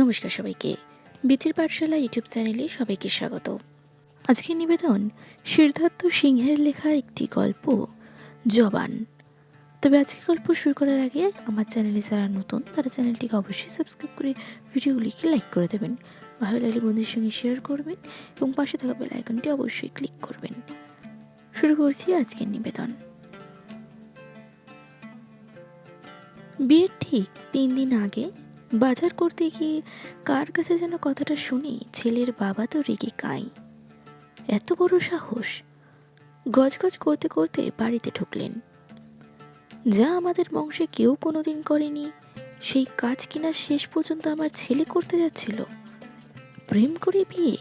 নমস্কার সবাইকে। বিতির পাঠশালা ইউটিউব চ্যানেলে সবাইকে স্বাগত। আজকের নিবেদন সিদ্ধার্থ সিংহের লেখা একটি গল্প, জবান। তবে আজকের গল্প শুরু করার আগে আমার চ্যানেলে যারা নতুন, তারা চ্যানেলটিকে অবশ্যই সাবস্ক্রাইব করে ভিডিওগুলিকে লাইক করে দেবেন। ভালো লাগলে বন্ধুদের সঙ্গে শেয়ার করবেন এবং পাশে থাকা বেল আইকনটি অবশ্যই ক্লিক করবেন। শুরু করছি আজকের নিবেদন। বিয়ের ঠিক তিন দিন আগে বাজার করতে গিয়ে কার কাছে যেন কথাটা শুনি, ছেলের বাবা তো রেগে কাই। এত বড় সাহস। গজগজ করতে করতে বাড়িতে ঢুকলেন। যা আমাদের বংশে কেউ কোনোদিন করেনি, সেই কাজ কিনা শেষ পর্যন্ত আমার ছেলে করতে যাচ্ছিল। প্রেম করে বিয়ে?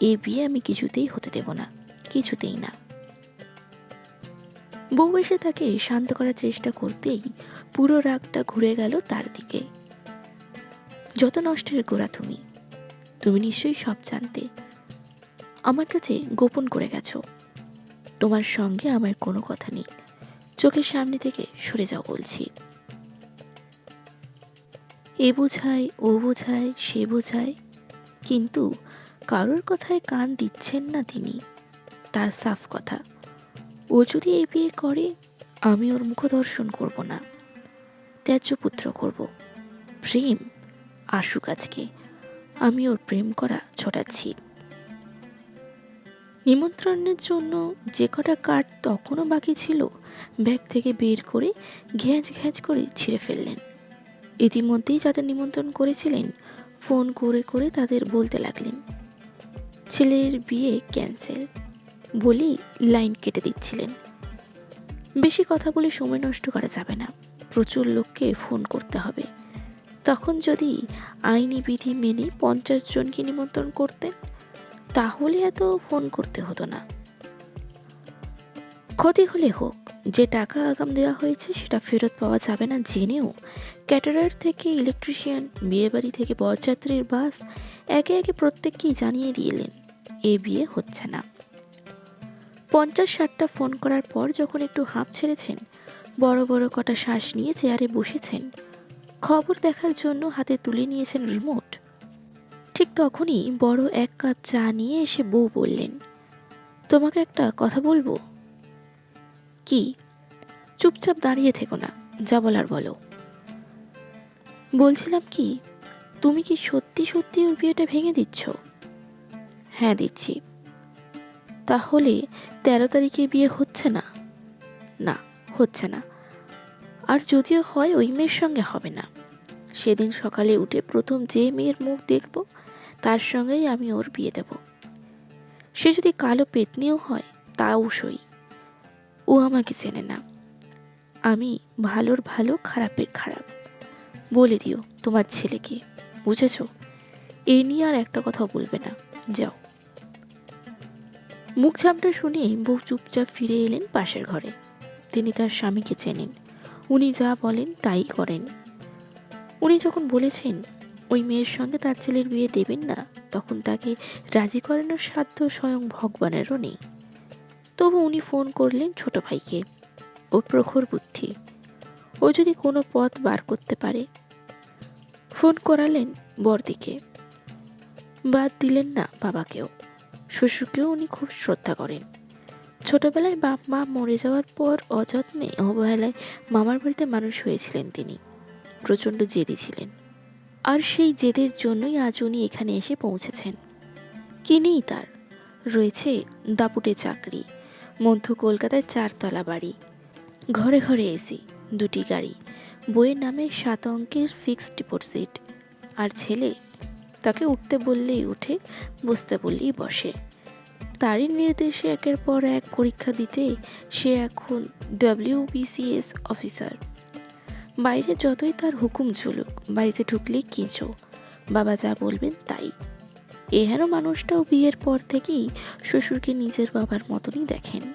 এ বিয়ে আমি কিছুতেই হতে দেব না, কিছুতেই না। বউ এসে তাকে শান্ত করার চেষ্টা করতেই পুরো রাগটা ঘুরে গেল তার দিকে। যত নষ্টের গোড়া তুমি তুমি নিশ্চয়ই সব জানতে। আমার কাছে গোপন করে গেছো। তোমার সঙ্গে আমার কোনো কথা নেই। চোখের সামনে থেকে সরে যাও বলছি। এ বোঝায়, ও বোঝায়, সে বোঝায়, কিন্তু কারোর কথায় কান দিচ্ছেন না তিনি। তার সাফ কথা, ও যদি এ বিয়ে করে, আমি ওর মুখদর্শন করব না। ত্যায্য পুত্র করব। প্রেম। আসুক আজকে। আমি ওর প্রেম করা ছোটাচ্ছি। নিমন্ত্রণের জন্য যে কটা কার্ড তখনও বাকি ছিল, ব্যাগ থেকে বের করে ঘ্যাঁচ ঘ্যাঁচ করে ছিঁড়ে ফেললেন। ইতিমধ্যেই যাদের নিমন্ত্রণ করেছিলেন, ফোন করে করে তাদের বলতে লাগলেন, ছেলের বিয়ে ক্যান্সেল। বলেই লাইন কেটে দিচ্ছিলেন। বেশি কথা বলে সময় নষ্ট করা যাবে না। প্রচুর লোককে ফোন করতে হবে। তখন যদি আইনি বিধি মেনে পঞ্চাশ জনকে নিমন্ত্রণ করতেন, তাহলে এত ফোন করতে হতো না। ক্ষতি হলে হোক, যে টাকা আগাম দেওয়া হয়েছে সেটা ফেরত পাওয়া যাবে না জেনেও ক্যাটারার থেকে ইলেকট্রিশিয়ান, বিয়েবাড়ি থেকে বরযাত্রীর বাস একে একে প্রত্যেককেই জানিয়ে দিলেন এ বিয়ে হচ্ছে না। পঞ্চাশ ষাটটা ফোন করার পর যখন একটু হাঁপ ছেড়েছেন, বড় বড় কটা শ্বাস নিয়ে চেয়ারে বসেছেন খবর দেখার জন্য হাতে তুলে নিয়েছেন রিমোট। ঠিক তখনই বড় এক কাপ চা নিয়ে এসে বউ বললেন, তোমাকে একটা কথা বলব? কি? চুপচাপ দাঁড়িয়ে থেকো না, যা বলার বলো। বলছিলাম কি, তুমি কি সত্যি সত্যি ওর বিয়েটা ভেঙে দিচ্ছ? হ্যাঁ দিচ্ছি। তাহলে তেরো তারিখে বিয়ে হচ্ছে না? না, হচ্ছে না। আর যদিও হয়, ওই মেয়ের সঙ্গে হবে না। সেদিন সকালে উঠে প্রথম যে মেয়ের মুখ দেখব, তার সঙ্গেই আমি ওর বিয়ে দেব। সে যদি কালো পেতনিও হয়, তাও সই। ও আমাকে চেনে না। আমি ভালোর ভালো, খারাপের খারাপ। বলে দিও তোমার ছেলেকে, বুঝেছ? এ নিয়ে আর একটা কথা বলবে না। যাও। মুখ ঝামটা শুনে বউ চুপচাপ ফিরে এলেন পাশের ঘরে। তিনি তার স্বামীকে চেনেন। উনি যা বলেন তাই করেন। উনি যখন বলেছেন, ওই মেয়ের সঙ্গে তার ছেলের বিয়ে দেবেন না, তখন তাকে রাজি করানোর সাধ্য স্বয়ং ভগবানেরও নেই। তবু উনি ফোন করলেন ছোট ভাইকে। ও প্রখর বুদ্ধি। ও যদি কোনো পথ বার করতে পারে? ফোন করালেন বরদিকে। বাদ দিলেন না বাবাকেও। শ্বশুরকেও উনি খুব শ্রদ্ধা করেন। ছোটবেলায় বাপ মা মরে যাওয়ার পর অযত্নে অবহেলায় মামার বাড়িতে মানুষ হয়েছিলেন তিনি। প্রচণ্ড জেদি ছিলেন। আর সেই জেদের জন্যই আজ উনি এখানে এসে পৌঁছেছেন। কি নেই তার। রয়েছে দাপুটে চাকরি, মধ্য কলকাতায় চারতলা বাড়ি। ঘরে ঘরে এসি, দুটি গাড়ি, বইয়ের নামে সাত অঙ্কের ফিক্সড ডিপোজিট আর ছেলে তাকে উঠতে বললেই উঠে, বসতে বললেই বসে। তারই নির্দেশে একের পর এক পরীক্ষা দিতে সে এখন ডব্লিউবিসিএস অফিসার বাইরে যতই তার হুকুম চলুক, বাড়িতে ঢুকলেই কিঁচো বাবা যা বলবেন তাই। এহেন মানুষটাও বিয়ের পর থেকেই শ্বশুরকে নিজের বাবার মতনই দেখেন।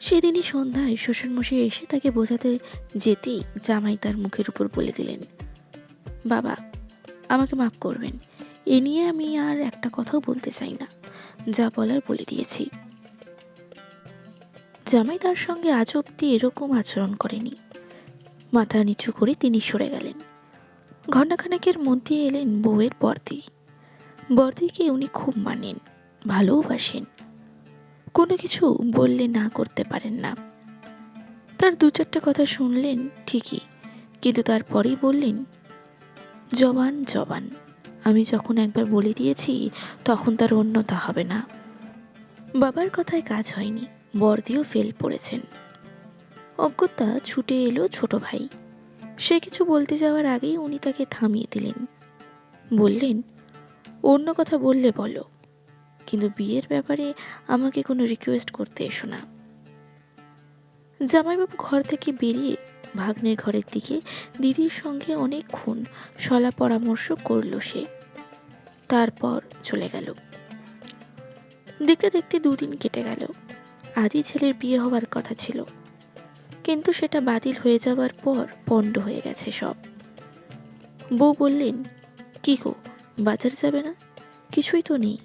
সেদিনই সন্ধ্যায় শ্বশুরমশাই এসে তাকে বোঝাতে যেতেই জামাই তার মুখের উপর বলে দিলেন, বাবা, আমাকে মাফ করবেন। এ নিয়ে আমি আর একটা কথাও বলতে চাই না। যা বলার বলে দিয়েছি। জামাই তার সঙ্গে আজ অব্দি এরকম আচরণ করেনি। মাথা নিচু করে তিনি সরে গেলেন। ঘণ্টাখানেকের মধ্যে এলেন বউয়ের বর্দি। বর্দিকে উনি খুব মানেন ভালোবাসেন কোনো কিছু বললে না করতে পারেন না। তার দু চারটে কথা শুনলেন ঠিকই, কিন্তু তারপরেই বললেন, জবান জবান। আমি যখন একবার বলে দিয়েছি, তখন তার অন্যতা হবে না। বাবার কথায় কাজ হয়নি। বর্দিও ফেল পড়েছেন। অজ্ঞতা ছুটে এলো ছোট ভাই। সে কিছু বলতে যাওয়ার আগেই উনি তাকে থামিয়ে দিলেন। বললেন, অন্য কথা বললে বলো, কিন্তু বিয়ের ব্যাপারে আমাকে কোনো রিকোয়েস্ট করতে এসো না। জামাইবাবু ঘর থেকে বেরিয়ে ভাগ্নের ঘরের দিকে দিদির সঙ্গে অনেকক্ষণ সলা পরামর্শ করল সে। তারপর চলে গেল। দেখতে দেখতে দুদিন কেটে গেল। আজই ছেলের বিয়ে হওয়ার কথা ছিল। কিন্তু সেটা বাতিল হয়ে যাওয়ার পর পণ্ড হয়ে গেছে সব। বউ বললেন, কি গো, বাজার যাবে না? কিছুই তো নেই।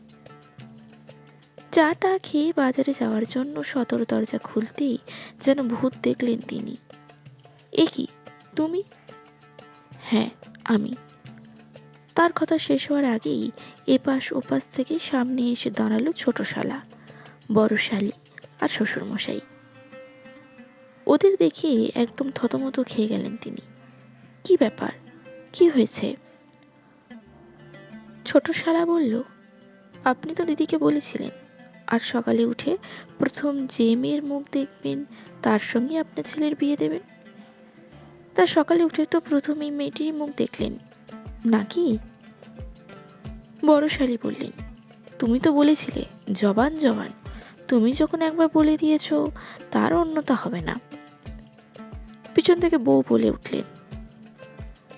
চাটা খেয়ে বাজারে যাওয়ার জন্য সতর দরজা খুলতেই যেন ভূত দেখলেন তিনি। এ কি, তুমি? হ্যাঁ আমি। তার কথা শেষ হওয়ার আগেই এপাশ ওপাশ থেকে সামনে এসে দাঁড়াল ছোট শালা, বড় শালি। আর শ্বশুরমশাই। ওদের দেখে একদম থতমত খেয়ে গেলেন তিনি। কি ব্যাপার? কি হয়েছে? ছোট শালা বলল, আপনি তো দিদিকে বলেছিলেন, আর সকালে উঠে প্রথম যে মেয়ের মুখ দেখবেন, তার সঙ্গে আপনার ছেলের বিয়ে দেবেন। তা সকালে উঠে তো প্রথমেই মেয়েটির মুখ দেখলেন নাকি বড় শালি বললেন, তুমি তো বলেছিলে, জবান জবান। তুমি যখন একবার বলে দিয়েছ, তার অন্যতা হবে না। পিছন থেকে বউ বলে উঠলেন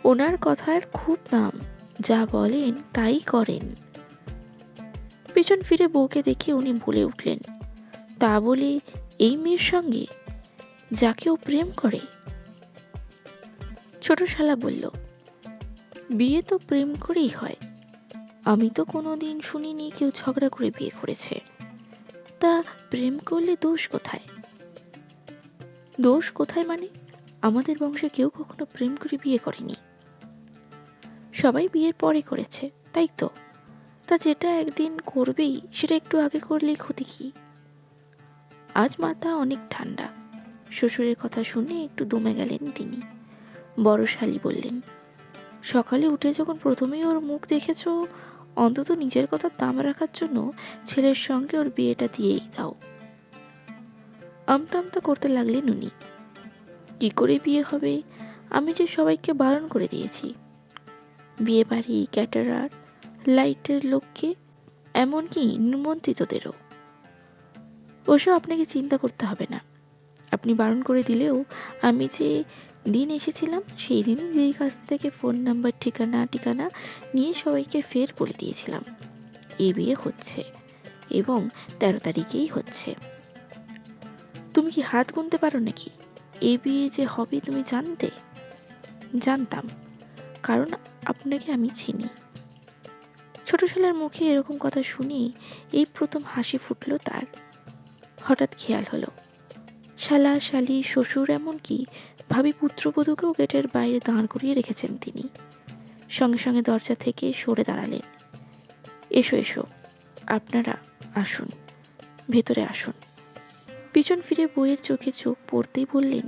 ওনার কথার খুব নাম যা বলেন তাই করেন। পিছন ফিরে বউকে দেখে উনি বলে উঠলেন, তা বলে এই মেয়ের সঙ্গে যাকে ও প্রেম করে? ছোট শালা বলল, বিয়ে তো প্রেম করেই হয়। আমি তো কোনো দিন শুনিনি কেউ ঝগড়া করে বিয়ে করেছে। তা প্রেম করলে দোষ কোথায়? দোষ কোথায় মানে? আমাদের বংশে কেউ কখনো প্রেম করে বিয়ে করেনি। সবাই বিয়ের পরে করেছে, তাই তো? তা যেটা একদিন করবেই, সেটা একটু আগে করলেই ক্ষতি কি? আজ মাথা অনেক ঠান্ডা। শ্বশুরের কথা শুনে একটু দমে গেলেন তিনি। বড় শালি বললেন সকালে উঠে যখন প্রথমেই ওর মুখ দেখেছ, অন্তত নিজের কথা দাম রাখার জন্য ছেলের সঙ্গে ওর বিয়েটা দিয়েই দাও। আমতা আমতা করতে লাগলেন উনি কি করে বিয়ে হবে? আমি যে সবাইকে বারণ করে দিয়েছি। বিয়ে বাড়ি, ক্যাটারার, লাইটের লোককে, এমনকি নিমন্ত্রিতদেরও। ওসব আপনাকে চিন্তা করতে হবে না। আপনি বারণ করে দিলেও আমি যে দিন এসেছিলাম, সেই দিন দিদির কাছ থেকে ফোন নাম্বার ঠিকানা ঠিকানা নিয়ে সবাইকে ফের বলে দিয়েছিলাম। এ বিয়ে হচ্ছে এবং তেরো তারিখেই হচ্ছে। তুমি কি হাত গুনতে পারো নাকি? এ বিয়ে যে হবে তুমি জানতে? জানতাম, কারণ আপনাকে আমি চিনি। ছোট শালার মুখে এরকম কথা শুনি এই প্রথম হাসি ফুটল তার। হঠাৎ খেয়াল হলো শালা, শালি, শ্বশুর এমনকি ভাবি পুত্রবধূকেও গেটের বাইরে দাঁড় করিয়ে রেখেছেন তিনি। সঙ্গে সঙ্গে দরজা থেকে সরে দাঁড়ালেন। এসো এসো, আপনারা আসুন, ভেতরে আসুন। পিছন ফিরে বইয়ের চোখে চোখ পড়তেই বললেন,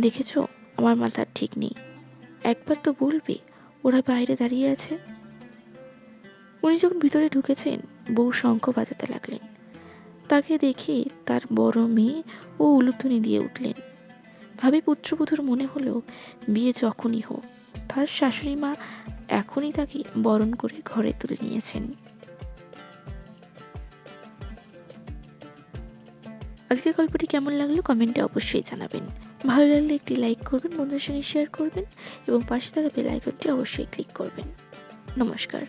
দেখেছ, আমার মাথার ঠিক নেই। একবার তো বলবে, ওরা বাইরে দাঁড়িয়ে আছে। উনি যখন ভিতরে ঢুকেছেন, বউ শঙ্খ বাজাতে লাগলেন। তাকে দেখে তার বড় মেয়ে ও উলুধ্বনি দিয়ে উঠলেন। ভাবি পুত্রবধূর মনে হলো, বিয়ে যখনই হোক, তার শাশুড়ি মা এখনই তাকে বরণ করে ঘরে তুলে নিয়েছেন। আজকের গল্পটি কেমন লাগল কমেন্টে অবশ্যই জানাবেন। ভালো লাগলে একটি লাইক করবেন, বন্ধুদের সঙ্গে শেয়ার করবেন এবং পাশে থাকা বেল আইকনটি অবশ্যই ক্লিক করবেন। নমস্কার।